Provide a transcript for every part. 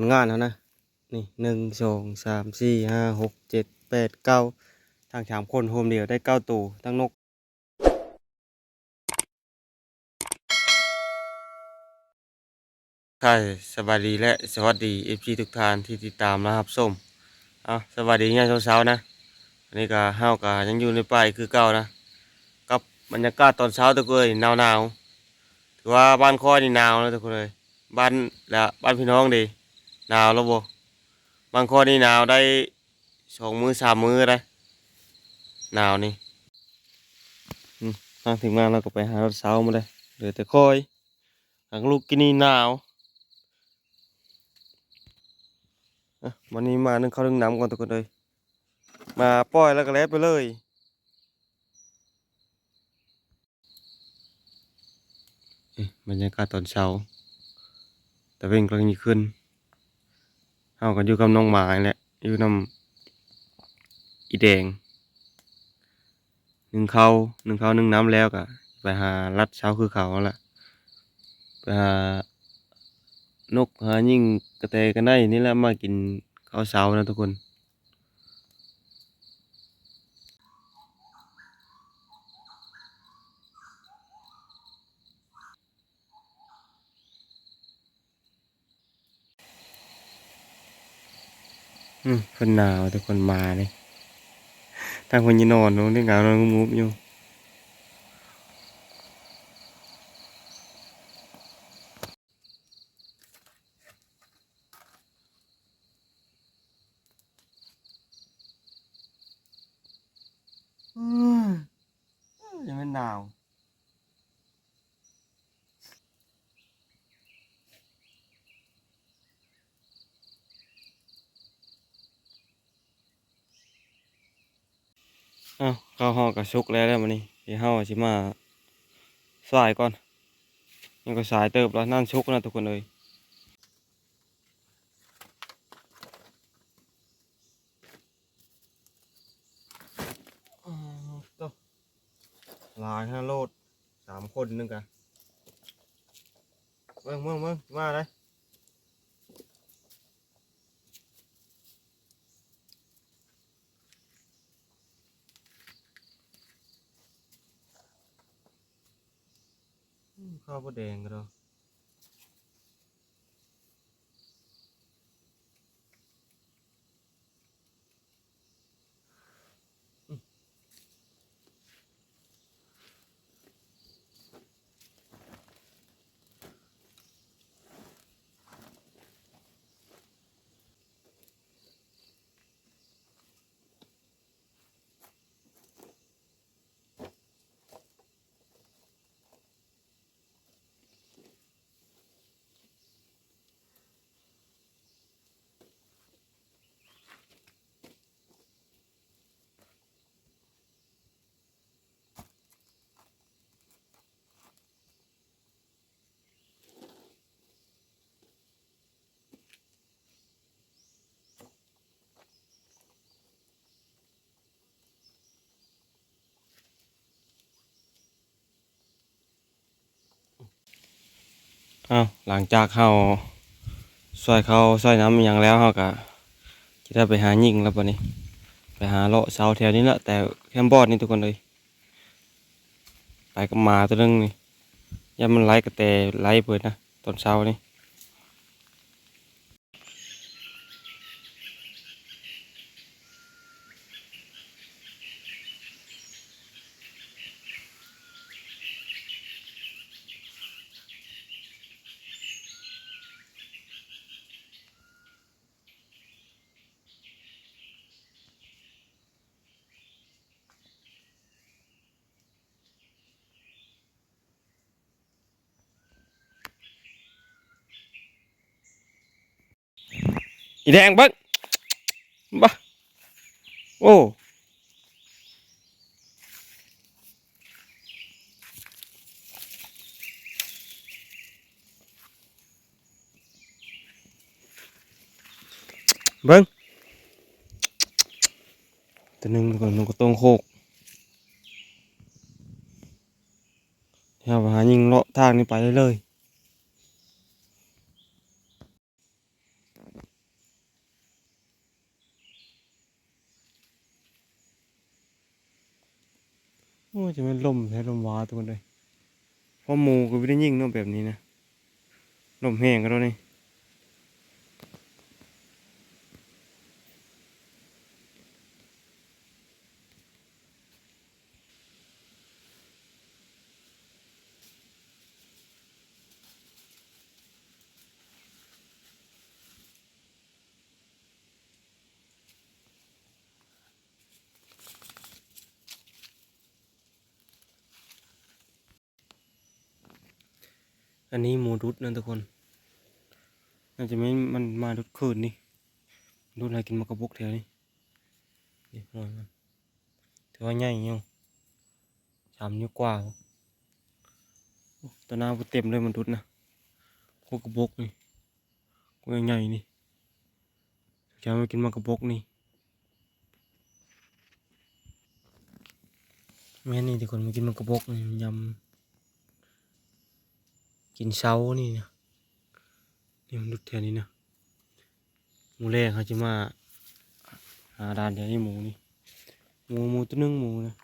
ลงานแล้วนะ นี่หนึ่งสองสามสี่ห้าหกเจ็ดแปดเก้าทางสามคนโฮมเดียวได้เก้าตัวทั้งนกใช่สวัสดีและสวัสดีเอฟซีทุกท่านที่ติดตามนะครับส้มเอาสวัสดีเนี่ยามเช้าๆนะอันนี้ก็ห้าวกายังอยู่ในป่ายคือเก่านะกับบรรยากาศตอนเช้าตะเกยหนาวหนาวๆถือว่าบ้านคอยนี่หนาวนะทุกคนเลยบ้านและบ้านพี่น้องดี หนาวแล้วบ่บางคอนี่หนาวได้สองมือสามมือได้หนาวนี่ทางถึงมาเราก็ไปหารถเช้ามาเลยเหลือแต่คอยหางลูกกินนี่หนาวอะวันนี้มานึ่งข้าวนึ่งน้ำก่อนทุกคนเลยมาปล่อยแล้วก็แล้วไปเลยบรรยากาศตอนเช้า แต่เป็นกำลังจะขึ้น เอาก็อยู่กับน้องหมาแหละอยู่น้ำอีแดงหนึ่งเขาหนึ่งเขาหนึ่งน้ำแล้วก็ไปหารัดเช้าคือเขาละไปหานกหายิ่งกระแตกันได้นี่แหละมากินข้าวเช้านะทุกคน อืมคนหนาวทุกคนมาเลยทางคนยีนอนนู้นที่เหงานอนงุบๆอยู่อืมยังไม่หนาว อ้าวเข้าห้อง กับชุกแล้วแล้วมันนี่เดี๋ยวเฮาสิมาสายก่อนยังก็สายเติบแล้วนั่นชุกนะทุกคนเลยอ้าวโต๊ะหลายฮะโลดสามคนนึงกันเบิ่งเบิ่งเบิ่งมาเลย ข้าวผู้แดงกันเนาะ อ้าวหลังจากเขาซอยเขาซอยน้ำอย่างแล้วเขาก็จะได้ไปหายิงแล้วปะนี้ ไปหาเลาะเสาแถวนี้แหละแต่แคมบอดนี่ทุกคนเลยไปกับมาตัวนึงนี่ยามมันไล่กระแตไล่เปิดนะตอนเช้านี่ อีแดงเบิ้งบ้าโอ้เบิ้งตัวหนึงก่อนนกกระตงโคกเดี๋ยวหายิงเลาะทางนี้ไปเลยเลย โอ้จะเป็นลมใช้ลมว้าตัวเลยเพราะหมูก็ไม่ได้ยิ่งเนาะแบบนี้นะลมแห้งก็แล้วนี่ อันนี้หมูรุดนะทุกคน น่าจะไม่มันมารุดคืนนี่รุดอะไรกินมากระบกแถวนี้นี่หน่อยมันถือว่าใหญ่ยู่สามนิ้วกว่าโอ้ตัวหน้าเต็มเลยมันรุดนะพวกกระบกนี่กูใหญ่ๆนี่จะมากินมากระบกนี่แม่นี่ทุกคนมากินมากระบกนี่ยำ กินเช้านี่นะนี่มันดุดแถวนี้นะหมูแรกเขาจะมาหาดานแถวนี้หมูนี่หมูหมูตัวหนึงหมูนะ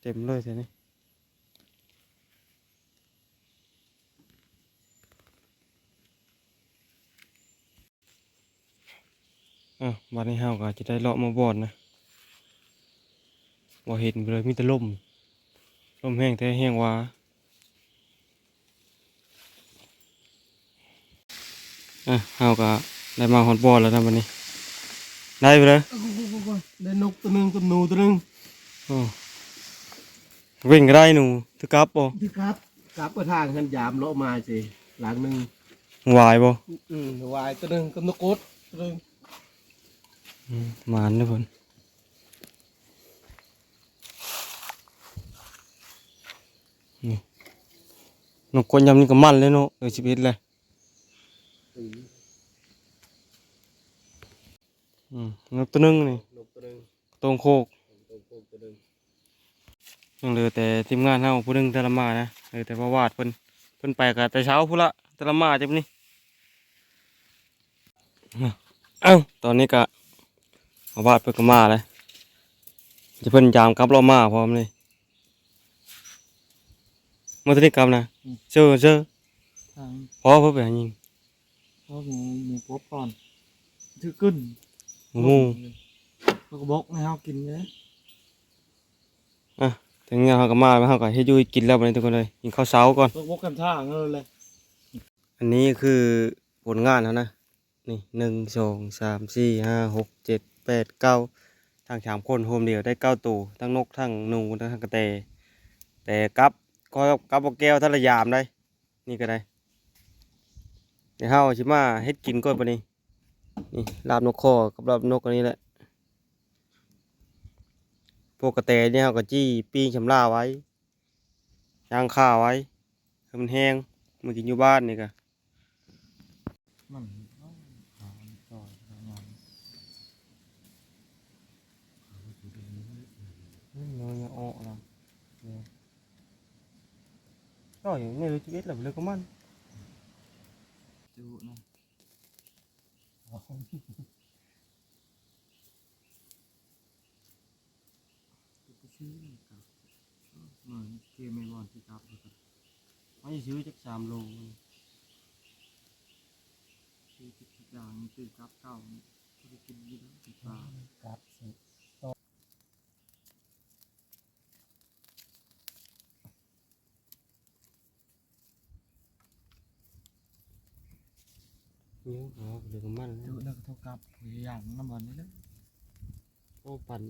เต็มเลยแถวนี้อะบัดนี้เฮาก็จะได้เลาะมาบอดนะบ่เห็นเลยมีแต่ลม ลมแห้งแต่แห้งหว่าอะเฮาก็ได้มาฮอดบอลแล้วนะวันนี้ ได้ไปเลยได้นกตัวหนึงกับหนูตัวหนึงโอ้วิ่งก็ได้หนูถือกลับบ่ที่ครับกลับมาทางขันยามเลาะมาสิหลังหนึ่งหวายบ่อืมวายตัวหนึงกับนกกดตัวหนึงอืมหมานนะเพิ่น นี่นกกวนยำนี่ก็มันเลยเนาะเออชีวิตเลยอืมนกตัวหนึงนี่นกตัวหนึงตรงโคกตัวโคกตัวหนึงยังเหลือแต่ทีมงานเฮาผู้หนึงแต่ละมานะเหลือแต่ว่าวาดเพิ่นเพิ่นไปก็แต่เช้าพุ่นละแต่ละมาจังนี้เอ้าตอนนี้ก็เอาวาดเพิ่นก็มาเลยจะเพิ่นยามกลับเรามาพร้อมเลยเมื่อตอนนี้กลับนะเจอเจอทางพอเพิ่นไปหายิงพ่อหมูหมูป๊บก่อนถือขึ้นหมูแล้วก็บอกให้เฮากินเลยอะถึงงานเฮาก็มาแล้วเฮาก็เฮ็ดอยู่ให้กินแล้วบัดนี้ทุกคนเลยกินข้าวเช้าก่อนแล้วบอกกันท่าเงนเลย อันนี้คือผลงานแล้วนะนี่หนึ่งสองสามสี่ห้าหกเจ็ดแปดเก้าทั้งสามคนโฮมเดียวได้เก้าตัวทั้งนกทั้งหนูทั้งกระแตแต่กับ ก็กับบ่แก้วทะลายามได้ นี่ก็ได้เดี๋ยวเฮาชิมาเฮ็ดกินก่อนปะนี่นี่ลาบนกคอกับลาบนกอันนี้แหละพวกกระแตเนี่ยเฮาก็จี้ปิ้งชำลาไว้ย่างข้าวไว้ให้มันแห้งมันกินอยู่บ้านนี่ก็ มันหาต่อยงาน nó nhỏ ọ lắm rồi này chỉ biết là lấy công ăn จูนะชื่อกับเหมือนเกมไม่บอลที่กับ mấy dưới chắc xàm luôn คือทุกอย่างตื่นกับเก่าที่ไปกิ นยี่ห้อติดปลากับสิ nhiều họ lấy công ăn ดูนักเท่ากับอย่างน้ำบอลนี่แหละ ô ปั่น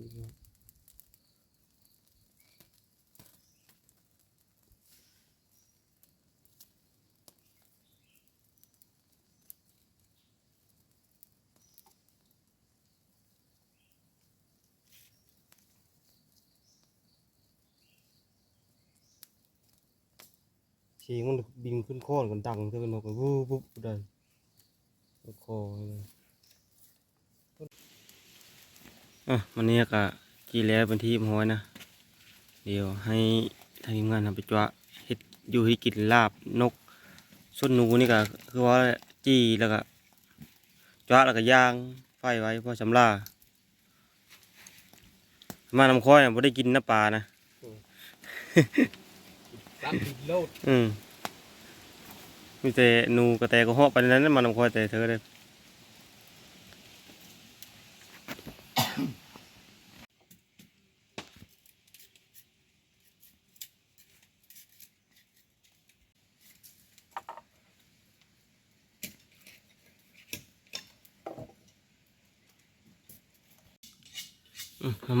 chỉ con được bình ขึ้นคอกันดังเท่ากันเนาะก็วูบวูบได้ คอเลยอะวันนี้ก็กี่แล้วเป็นที่ห้อยนะ เดี๋ยวให้ทางทีมงานทำไปจ้วะเฮ็ดอยู่ให้กินลาบนกส้นหนูนี่ก็คือว่าจี้แล้วก็จ้วะแล้วก็ย่างไฟไว้เพอสำลามาน้ำค้อยน่ะบ่ได้กินน้ำปลานะรับผิดโลดอืม มีแต่หนูกระแตก็เหาะไปนนั้นมาน้ำคอยแต่เธอเลย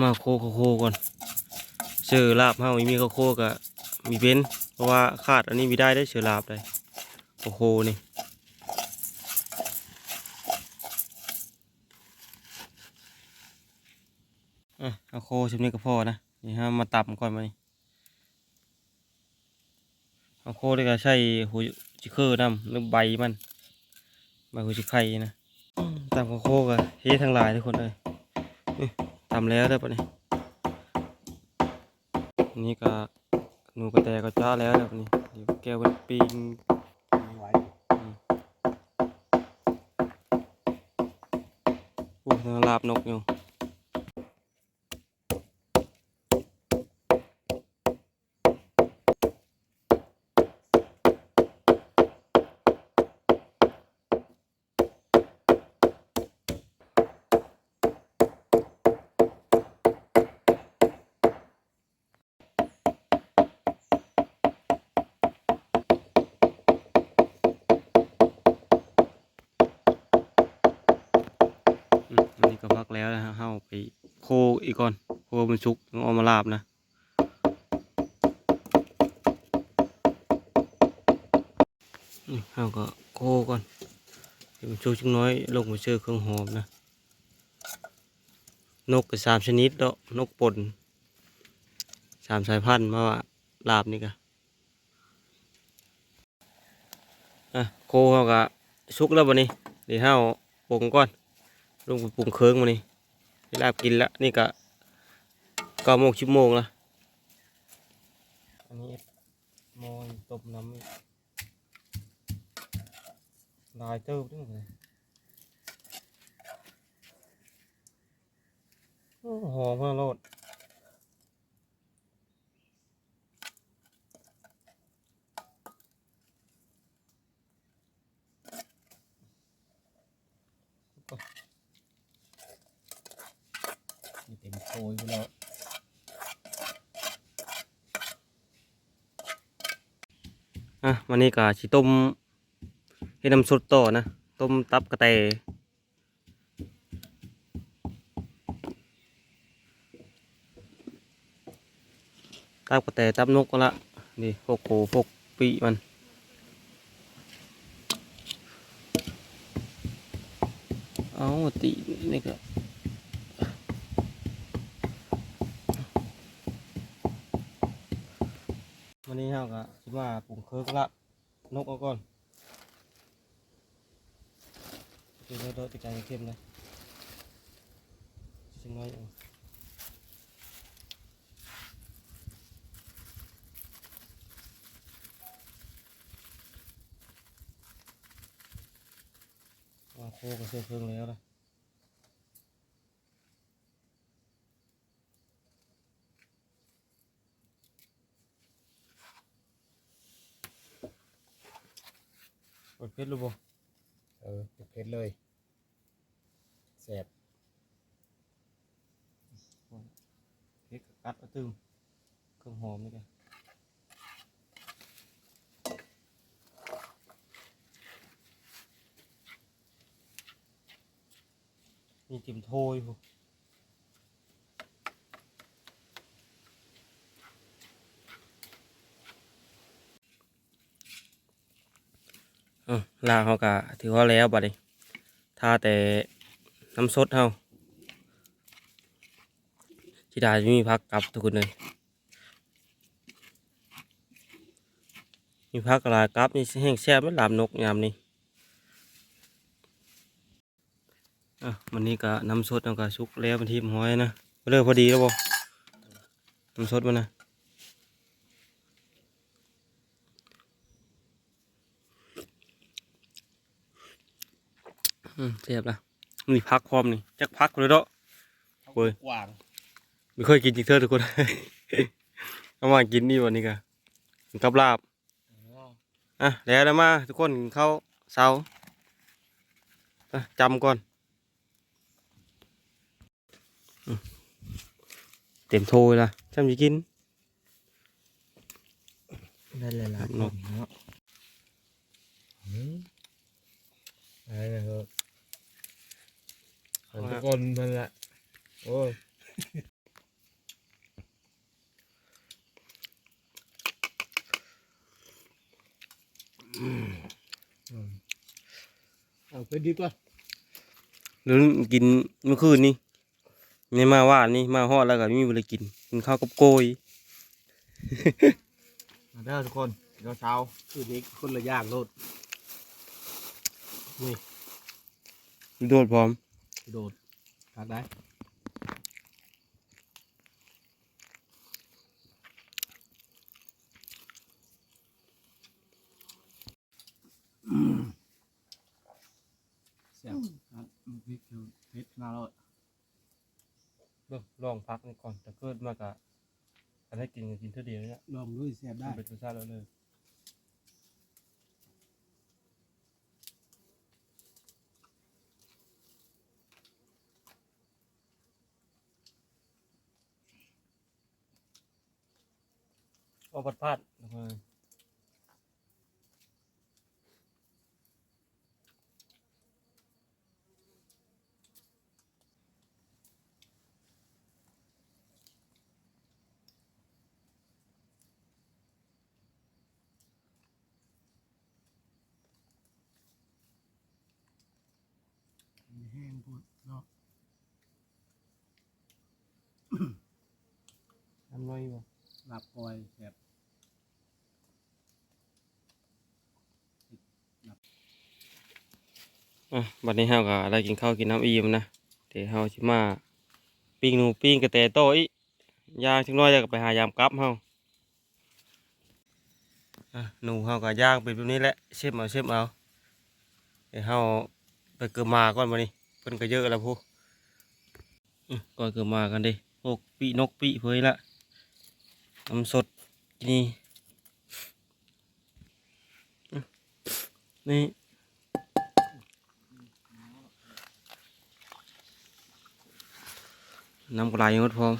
มาโคโคโคก่อนเชือลาบเฮามีมีโคโคกะมีเป็นเพราะว่าขาดอันนี้มีได้ได้เชือลาบได้ โคโคนี่อะเอาโคชิมนี้ก็พอนะนี่ฮะมาตับก่อนมานี่เอาโคได้ก็ใช้หูจิเคอร์นำหรือใบมันใบหูจิไข่นะอืมตำโคโคก็เฮ็ดทั้งหลายทุกคนเลยนี่ตำแล้วเด้อปะนี่นี่ก็หนูกระแตก็จ้าแล้วเด้อปะนี่เดี๋ยวแก้วมันปิง ลาบนกอยู่อืมอันนี้ก็พักแล้วนะฮะเฮาไปโค อีกก่อนโคมันสุกต้องเอามาลาบนะนี่เฮาก็โคก่อนเดี๋ยวมันสุกจังน้อยลงมาเชื่อเครื่องหอมนะ นกก็สามชนิดเนาะนกป่นสามสายพันธุ์มาว่าลาบนี่ก็อะโคเฮาก็สุกแล้วบัดนี้เดี๋ยวเฮาปรุงก่อนลงไปปรุงเคิงมานี่ เวลากินละนี่ก็เก้าโมงชิบโมงละอันนี้โมยตบน้ำลายเติบด้วยเลยหอมมากโลดนี่เต็ม โชยไปแล้วอะวันนี้ก็ชิต้มให้น้ำซุปต่อนะ ต้มตับกระเตตับกระเตตับนกก็ละนี่พวกโคพวกปีมันเอาตีนี่ก็ วันนี้เราก็คิดว่าปรุงเคิร์กละนกเอาก่อนเดี๋ยวเราติดใจเข้มนะชิมน้อยอยู่ว่าโคก็เชื่อเครื่องแล้วนะ ดเพชรรู้บ่เออเผ็ดเลยแสบเพชรกัดเอาตึมเครื่องหอมนี่กันมีจิมโทยพวกเออ ลาเขากะถือว่าแล้วบัดนี้ถ้าแต่น้ำสดเฮาที่ดาจะมีพักกลับทุกคนเลยมีพักกลายกลับนี่แห้งแซ่ไม่หลามนกยามนี้อะวันนี้ก็น้ำสดเอาก็สุกแล้วเป็นทีมห้อยนะเลิกพอดีแล้วบ่น้ำสดมันนะ อืมเสียบละมีพักพร้อมนี่จักพักเลยเนาะเว้ยกวางไม่เคยกินจริงเธอทุกคนเอามากินนี่วันนี้กันกินกับลาบอะแล้วนะมาทุกคนกินข้าวเช้าอะจำก่อนอืมเต็มโทยละจำจะกินได้เลยล่ะเนาะเนาะอืมอะไรนะครับ ของทุกคนมันละโอ้ยเอาไปดีกว่าหรือกินเมื่อคืนนี่นี่มาว่านี่มาฮอดแล้วก็ไม่มีเวลากินกินข้าวกับโกยมาเด้อทุกคนเดี๋ยวเช้าคืนนี้คนละอย่างโลดโดดพร้อมโดด ทานได้เสียบครับพริกคือพริกนาโรดเบิ่งลองพักนี่ก่อนแต่เกิดมากะอันให้กินก็กินเท่าเดียวเนี่ยลองด้วยเสียบได้ เป็นรสชาติแล้วเลย เอาผัดผัดแล้วก็แห้งพูดเนาะน้ำน้อยบ่หลับปล่อยเสียบ อะบัดนี้เฮาก็ได้กินข้าวกินน้ำอิ่มนะเดี๋ยวเฮาสิมาปิ้งหนูปิ้งกระแตโต้อียางจักหน้อยแล้วก็ไปหายามกลับเฮาอะหนูเฮาก็ย่างเป็นแบบนี้แหละเชฟเอาเชฟเอาเดี๋ยวเฮาไปเกือมาก่อนบัดนี้เพิ่นก็เยอะแล้วพูก่อนเกือมากันดิพวกปีนกปีเผยละน้ำสดนี่นี่ น้ำกระไรงดพร้อม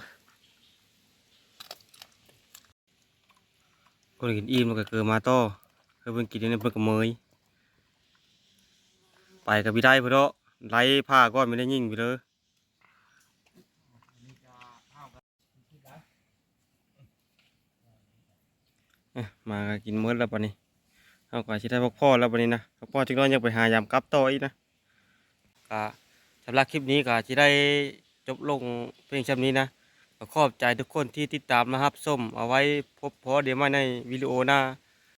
คนกินอิ่มแล้วก็เกิดมาต่อเพื่อเพิ่นกินนี่เพิ่นก็เมยไปกับพี่ได้เพื่อไล่ผ้าก้อนไม่ได้ยิ่งไปเลยเอ้ยมากินมื้อแล้วปะนี้เอาก็สิได้พักผ่อแล้วปะนี้นะพักผ่อจังน้อยยังไปหายามกับต่ออีกนะก็สำหรับคลิปนี้ก็สิได้ จบลงเพียงช่ำนี้นะขอบใจทุกคนที่ติดตามนะครับส้มเอาไว้พบพอเดี๋ยวมาในวิดีโอหน้า